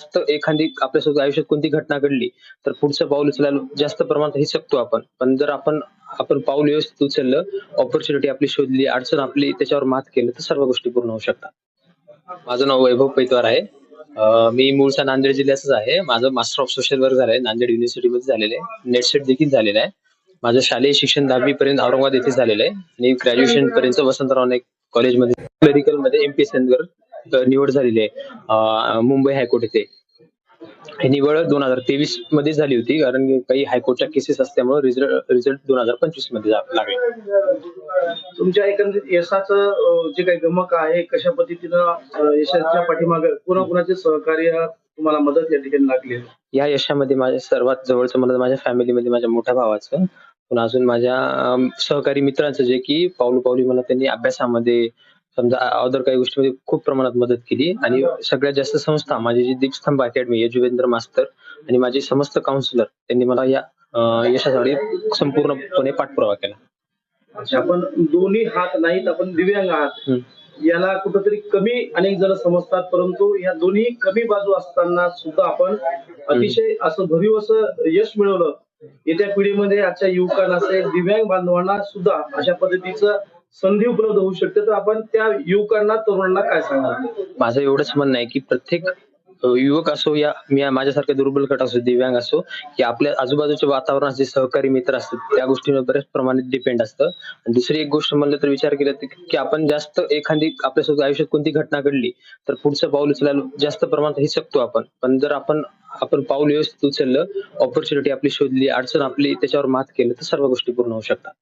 जास्त एखादी आपल्यासोबत आयुष्यात कोणती घटना घडली तर पुढचं पाऊल उचलायला जास्त प्रमाणात हिचकतो आपण. पण जर आपण आपण पाऊल व्यवस्थित उचललं ऑपॉर्च्युनिटी आपली शोधली अडचण आपली त्याच्यावर मात केलं तर सर्व गोष्टी पूर्ण होऊ शकतात. माझं नाव वैभव पैतवार आहे. मी मूळचा नांदेड जिल्ह्याचाच आहे. माझं मास्टर ऑफ सोशल वर्क झालंय. नांदेड युनिव्हर्सिटीमध्ये झालेलं आहे. नेट सेट देखील झालेलं आहे. माझं शालेय शिक्षण दहावी पर्यंत औरंगाबाद येथे झालेलं आहे. आणि ग्रॅज्युएशन पर्यंत वसंतराव नाईक कॉलेजमध्ये क्लरिकलमध्ये एम पी निवड झालेली आहे. मुंबई हायकोर्ट येथे. ही निवड दोन हजार तेवीसमध्ये झाली होती कारण काही हायकोर्टच्या केसेस असल्यामुळे रिझल्ट रिझल्ट दोन हजार पंचवीसमध्ये लागला. तुमच्या एकंदरीत यशाचं जे काही गमक आहे कशा पद्धतीनं यशाच्या पाठीमागे कुणाकुणाचे सहकार्य तुम्हाला मदत या ठिकाणी लागली? या यशामध्ये माझ्या सर्वात जवळचं मला माझ्या फॅमिलीमध्ये माझ्या मोठ्या भावाचं पण अजून माझ्या सहकारी मित्रांचं जे की पावलो पावली मला त्यांनी अभ्यासामध्ये समजा अदर काही गोष्टीमध्ये खूप प्रमाणात मदत केली. आणि सगळ्यात जास्त संस्था माझी जी दीपस्तंभ अकॅडमी यजुवेंद्र मास्तर आणि माझे समस्त काउन्सिलर त्यांनी मला या यशासाठी संपूर्णपणे पाठपुरावा केला. आपण दोन्ही हात नाहीत आपण दिव्यांग आहात. याला कुठंतरी कमी अनेक जण समजतात परंतु या दोन्ही कमी बाजू असताना सुद्धा आपण अतिशय असं भरीव असं यश मिळवलं. येत्या पिढीमध्ये आजच्या युवकांना असेल दिव्यांग बांधवांना सुद्धा अशा पद्धतीचं संधी उपलब्ध होऊ शकते. तर आपण त्या युवकांना तरुणांना काय सांगणार? माझं एवढंच म्हणणं आहे की प्रत्येक युवक असो या मी माझ्यासारखे दुर्बल गट असो दिव्यांग असो की आपल्या आजूबाजूच्या वातावरणात जे सहकारी मित्र असतात त्या गोष्टीवर बऱ्याच प्रमाणात डिपेंड असतं. दुसरी एक गोष्ट म्हणलं तर विचार केला की आपण जास्त एखादी आपल्यासोबत आयुष्यात कोणती घटना घडली तर पुढचं पाऊल उचलायला जास्त प्रमाणात हे शकतो आपण. पण जर आपण आपण पाऊल व्यवस्थित उचललं ऑपॉर्च्युनिटी आपली शोधली अडचण आपली त्याच्यावर मात केलं तर सर्व गोष्टी पूर्ण होऊ शकतात.